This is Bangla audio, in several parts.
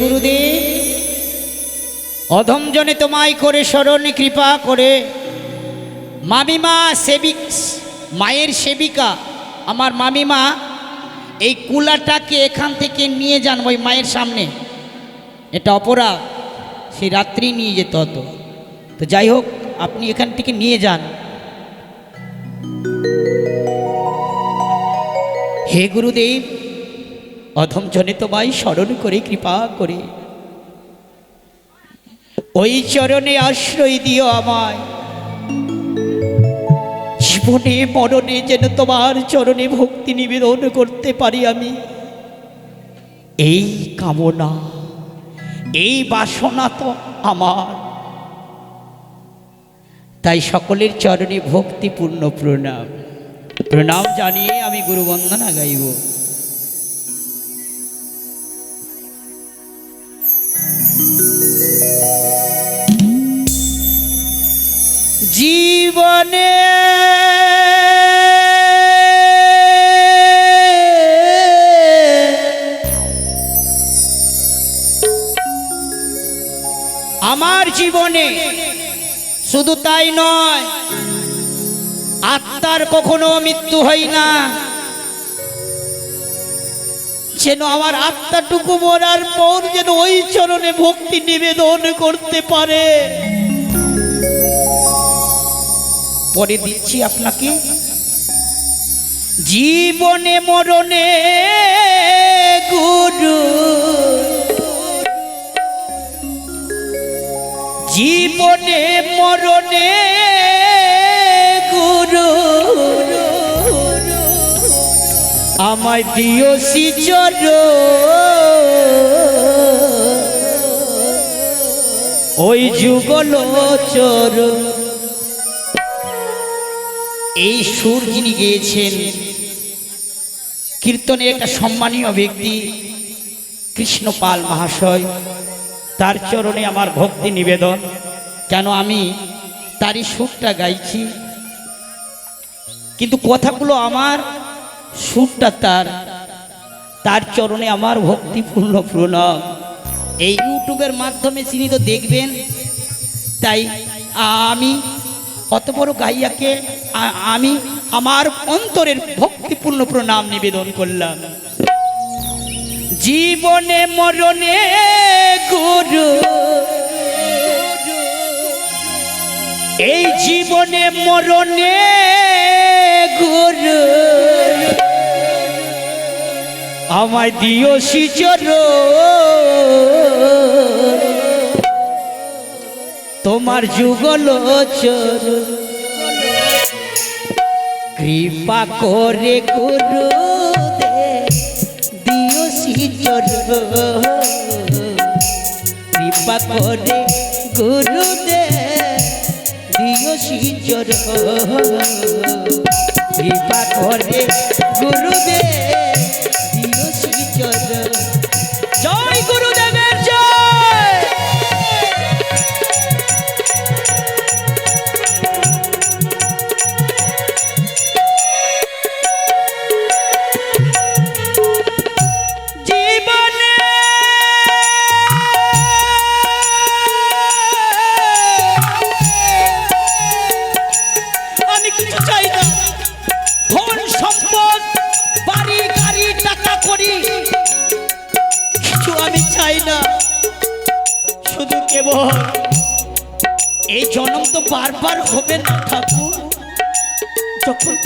গুরুদেব, অধম জনে তোমায় করে স্মরণ কৃপা করে। মামিমা সেবিক, মায়ের সেবিকা, আমার মামিমা, এই কুলাটাকে এখান থেকে নিয়ে যান ওই মায়ের সামনে। এটা অপরাধ সেই রাত্রি নিয়ে যেত হতো তো যাই হোক, আপনি এখান থেকে নিয়ে যান। হে গুরুদেব অধম জনে তোমায় স্মরণ করে, কৃপা করে। ওই চরণে আশ্রয় দিও আমায়। জীবনে, মরণে যেন তোমার চরণে ভক্তি নিবেদন করতে পারি আমি। এই কামনা, এই বাসনা তো আমার। তাই সকলের চরণে ভক্তিপূর্ণ প্রণাম। প্রণাম জানিয়ে আমি গুরু বন্দনা গাইব। জীবনে। আমার জীবনে শুধু তাই নয়, আত্মার কখনো মৃত্যু হয় না। যেন আমার আত্মাটুকু মরার পর যেন ওই চরণে ভক্তি নিবেদন করতে পারে। পরে দিচ্ছি আপনাকে। জীবনে মরণে গুরু। জীবনে মরণে গুরু। আমায় দিও সিচর ওই যুগল চর এই সুর যিনি গেয়েছেন, কীর্তনে একটা সম্মানীয় ব্যক্তি, কৃষ্ণপাল মহাশয়, তার চরণে আমার ভক্তি নিবেদন। কেন আমি তারই সুরটা গাইছি? কিন্তু কথাগুলো আমার, সুরটা তার। তার চরণে আমার ভক্তিপূর্ণ প্রণাম। এই ইউটিউবের মাধ্যমে তিনি তো দেখবেন, তাই আমি অত বড় গাইয়াকে আমি আমার অন্তরের ভক্তিপূর্ণ প্রণাম নিবেদন করলাম। জীবনে মরণে গুরু। এই জীবনে মরণে গুরু। আমায় দিও সিচর তোমার যুগল কৃপা করে গুরু দিও সিচর কৃপা করে গুরু দিও সিচর কৃপা করে গুরু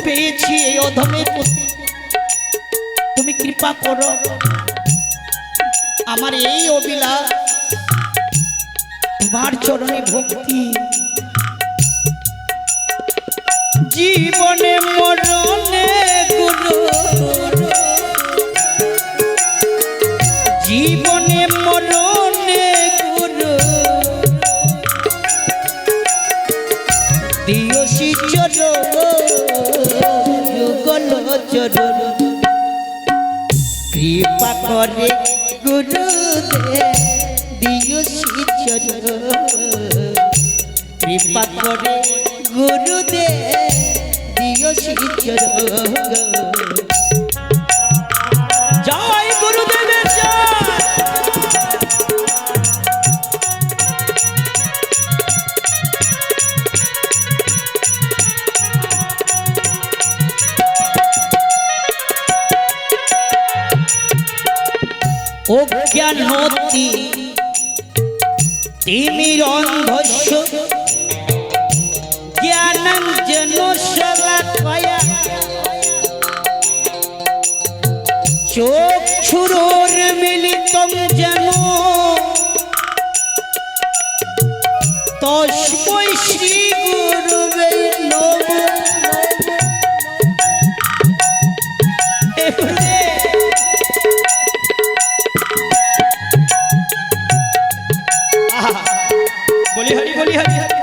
পেয়েছি এই অধমের প্রতি। তুমি কৃপা করো। আমার এই অবিলাস তোমার চরণে ভক্তি। জীবনে মরণে করে গুরু দিও শিচর কৃপা করে গুরু দে দিও শিচর অজ্ঞানতি তিমিরন্ধস্য জ্ঞানং জনশলাকয়া চক্ষুরোর মিলিতম জনো 我厉害厉害厉害厉害。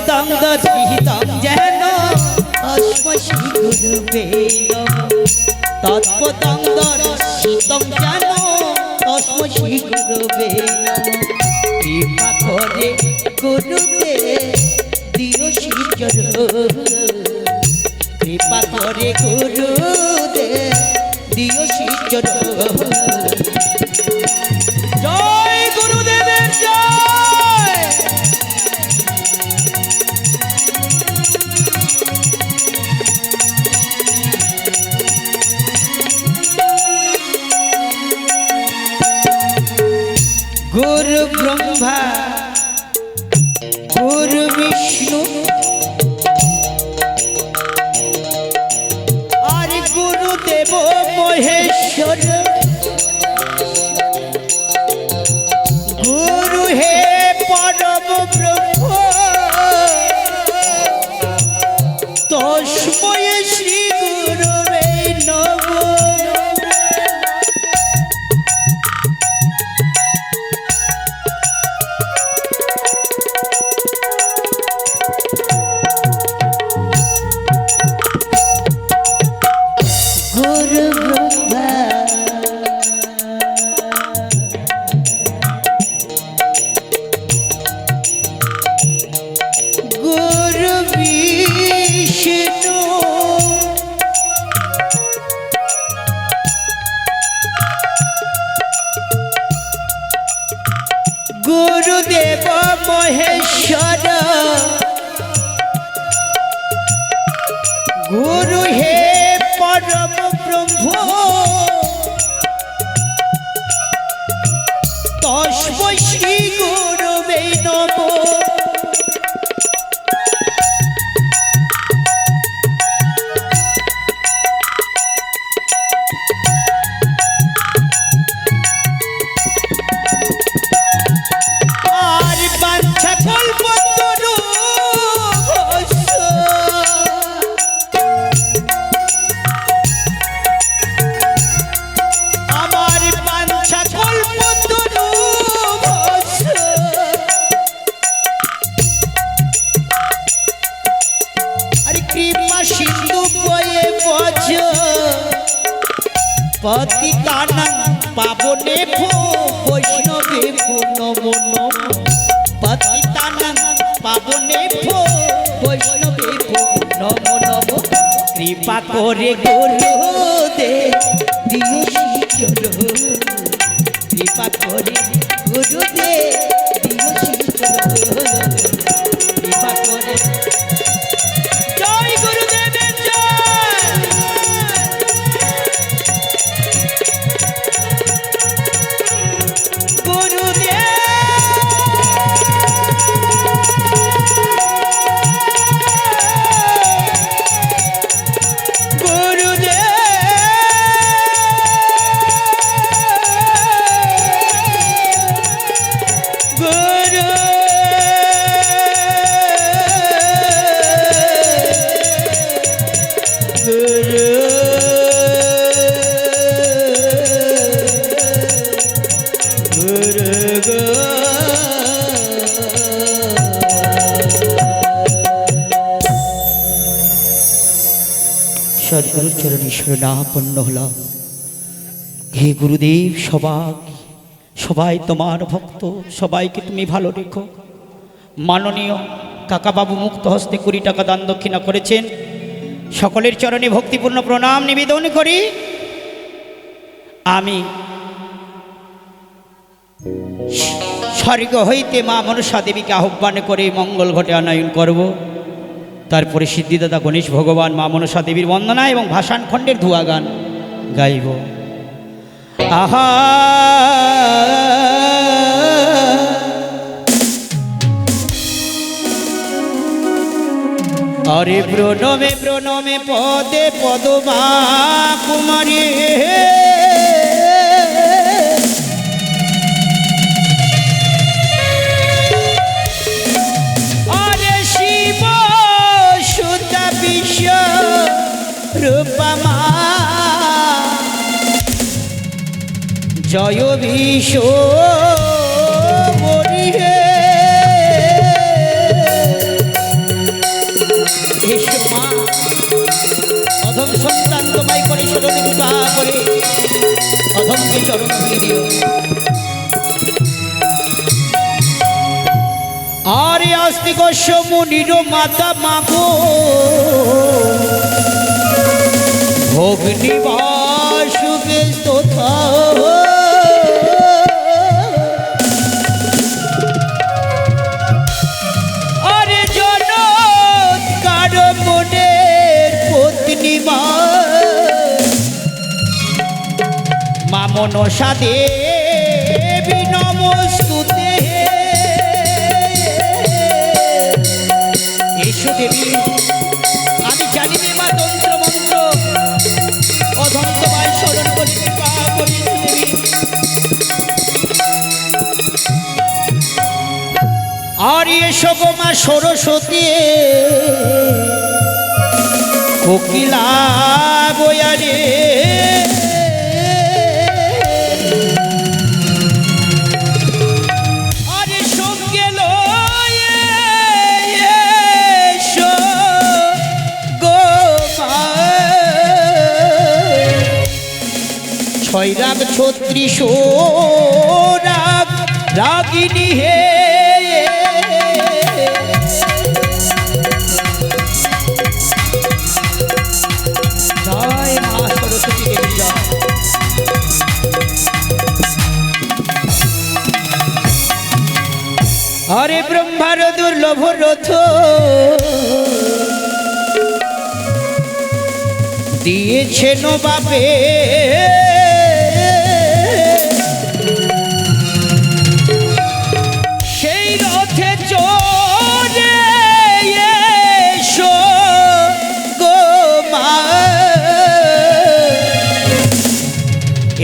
পদম দীহিতম যেন অশ্বশী গুরুবে তৎপদম দর্শিতম যেন অশ্বশী গুরুবে কৃপা করে গুরুবে দিও শ্রী চরণ yeah. সদ্গুরুর চরণী শরণাপন্ন হলাম। হে গুরুদেব, সবাই সবাই তোমার ভক্ত, সবাইকে তুমি ভালো রেখো। মাননীয় কাকাবাবু মুক্ত হস্তে কুড়ি টাকা দান দক্ষিণা করেছেন। সকলের চরণে ভক্তিপূর্ণ প্রণাম নিবেদন করি। আমি স্বর্গ হইতে মা মনসা দেবীকে আহ্বান করে মঙ্গল ঘটে আনয়ন করব। তারপরে সিদ্ধিদাতা গণেশ ভগবান মা মনসা দেবীর বন্দনা এবং ভাসান খণ্ডের ধুয়া গান গাইব। আহা! অরে প্রণমে প্রণমে পদে পদমা কুমারী। জয় বিশ্ব মরি হে এসো মা, অধম সন্তান তোমায় করে স্মরণে কৃপা করে। অধমকে চরণ ধুয়ে দিও আরে আস্তিক মুনির মাতা মাগো। ভগ্নি বাসুকে মনসা দেবী নমস্তুতে এসো দেবী, আমি জানি মা তন্ত্র মন্ত্র। অধন্ত ভাই স্মরণ করি আর এসো মা সরস্বতী। কোকিলা বয়ারে ছয় রাগ ছত্রিশ রাগ রাগিনী হে। হরে ব্রহ্মার দুর্লভ রথ। দিয়েছেন বাপে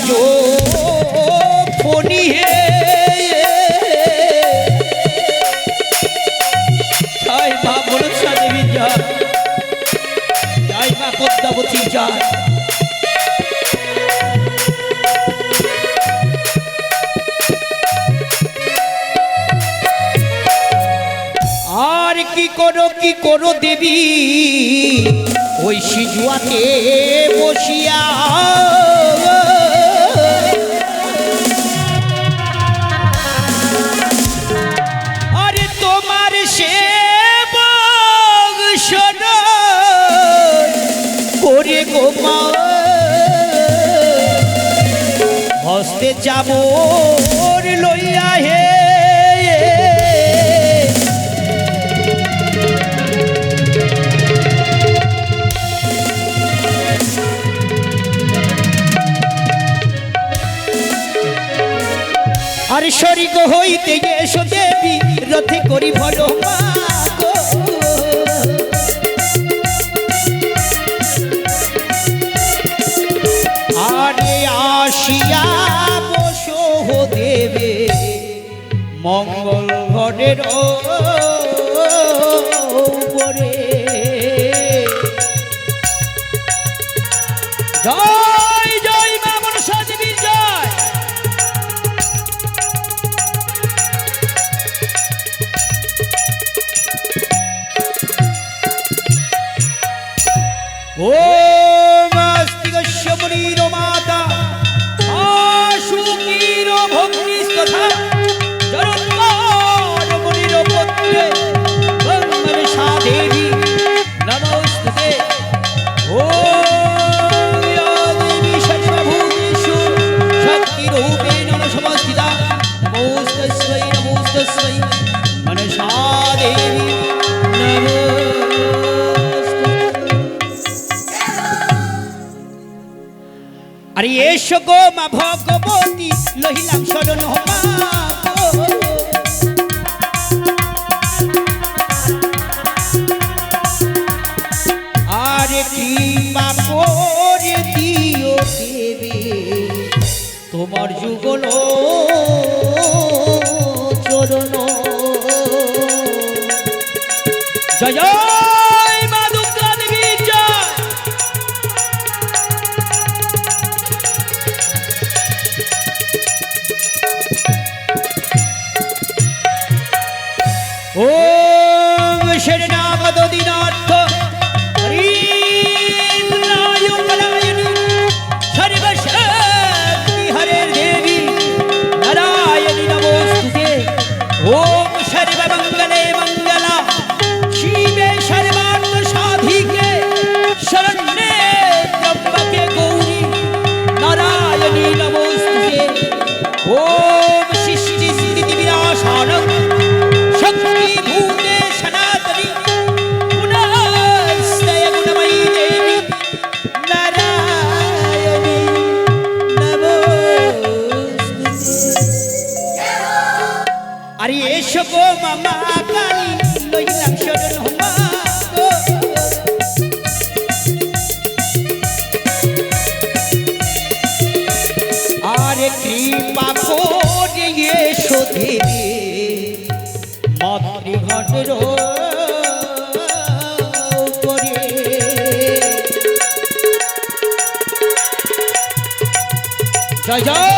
রাজ ফণি হে। জয় মা মনসা দেবী জয় জয় মা পদ্মাবতী জয় আর কি করো কি করো দেবী? ওই সিজুয়াতে বসিয়া যাব লইয়া হে। আর শরিক হইতে এসো দেবী রথে করি ভগবান দাদা এসো গো মা ভগবতী, লহিলাম শরণ আর কি করে দিও দেবে, তোমার যুগল চরণ। জয়। Sayang.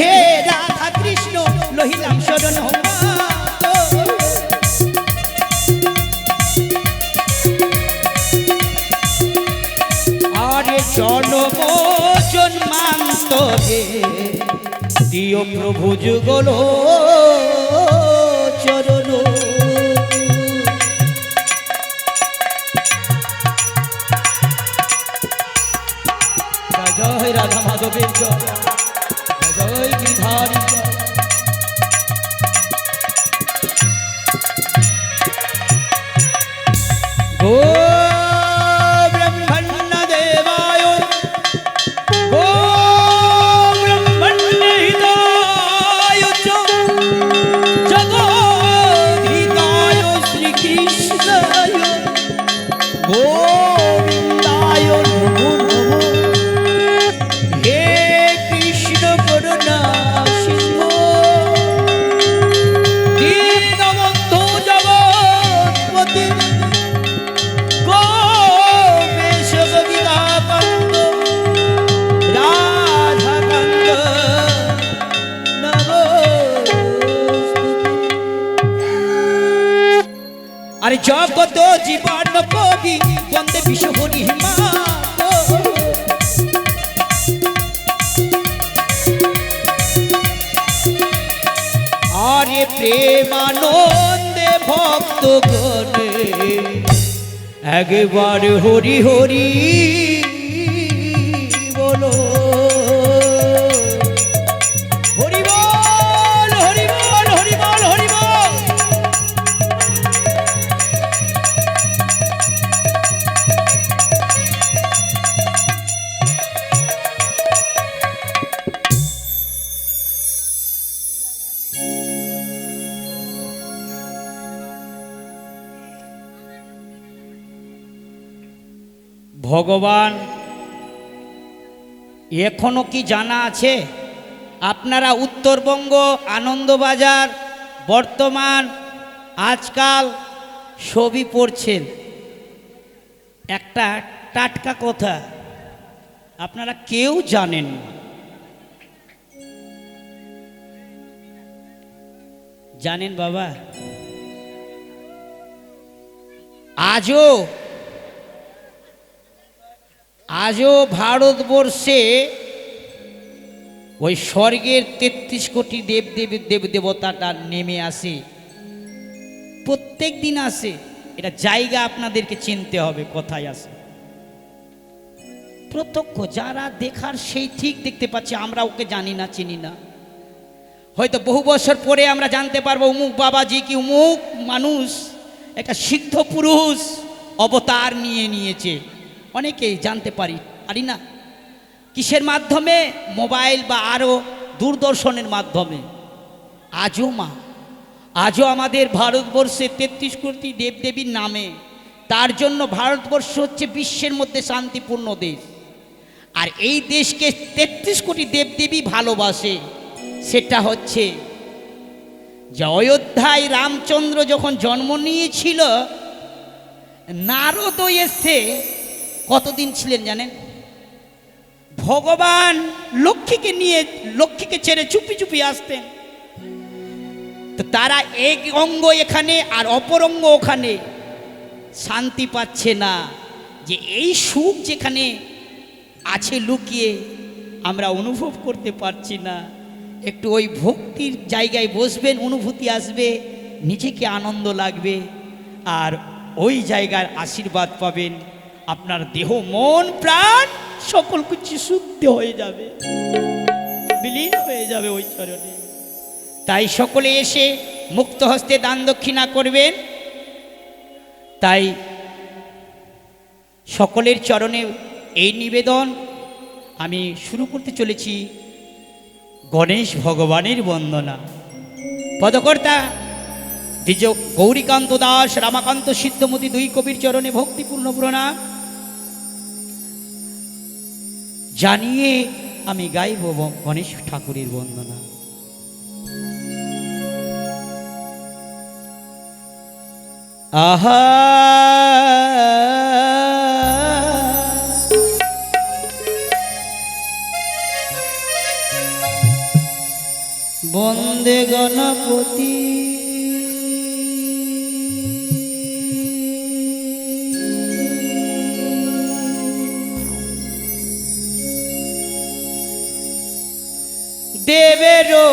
হে রাধা কৃষ্ণ, লহিলাম শরণ আরে জন্ম জন্মান্তরে দিও প্রভু যুগল চরণ রাধা মাধবের জয়। ওই বিধারী। জগত জীবন কবি বন্দে বিশ্ব হরি মা আরে প্রেমানন্দে ভক্ত গণে একবার হরি হরি ভগবান, এখনও কি জানা আছে? আপনারা উত্তরবঙ্গ, আনন্দবাজার, বর্তমান, আজকাল ছবি পড়ছেন। একটা টাটকা কথা, আপনারা কেউ জানেন জানেন বাবা? আজও আজও ভারতবর্ষে ওই স্বর্গের তেত্রিশ কোটি দেব দেব দেব দেবতাটা নেমে আসে। প্রত্যেক দিন আসে। এটা জায়গা আপনাদেরকে চিনতে হবে, কোথায় আসে। প্রত্যক্ষ, যারা দেখার সেই ঠিক দেখতে পাচ্ছে, আমরা ওকে জানি না, চিনি না। হয়তো বহু বছর পরে আমরা জানতে পারব, উমুক বাবাজি কি উমুক মানুষ, একটা সিদ্ধ পুরুষ অবতার নিয়ে নিয়েছে। অনেকেই জানতে পারি। পারি না? কিসের মাধ্যমে? মোবাইল বা আরও দূরদর্শনের মাধ্যমে। আজও মা, আজও আমাদের ভারতবর্ষে তেত্রিশ কোটি দেবদেবীর নামে। তার জন্য ভারতবর্ষ হচ্ছে বিশ্বের মধ্যে শান্তিপূর্ণ দেশ। আর এই দেশকে তেত্রিশ কোটি দেবদেবী ভালোবাসে, সেটা হচ্ছে যে অযোধ্যায় রামচন্দ্র যখন জন্ম নিয়েছিল নারদ এসে কতদিন ছিলেন জানেন? ভগবান লক্ষ্মীকে নিয়ে লক্ষ্মীকে ছেড়ে চুপি চুপি আসতেন। তো তারা এক অঙ্গ এখানে আর অপর অঙ্গ ওখানে। শান্তি পাচ্ছে না যে এই সুখ যেখানে আছে লুকিয়ে আমরা অনুভব করতে পারছি না। একটু ওই ভক্তির জায়গায় বসবেন, অনুভূতি আসবে, নিজেকে আনন্দ লাগবে, আর ওই জায়গার আশীর্বাদ পাবেন। আপনার দেহ, মন, প্রাণ সকল কিছু শুদ্ধ হয়ে যাবে। বিলীন হয়ে যাবে ওই চরণে। তাই সকলে এসে মুক্ত হস্তে দান দক্ষিণা করবেন। তাই সকলের চরণে এই নিবেদন আমি শুরু করতে চলেছি। গণেশ ভগবানের বন্দনা। পদকর্তা দ্বিজ গৌরীকান্ত দাস, রামাকান্ত সিদ্ধমতি দুই কবির চরণে ভক্তিপূর্ণ প্রণাম। জানিয়ে আমি গাইব গণেশ ঠাকুরের বন্দনা। আহা! বন্দে গণপতি। দেবেরও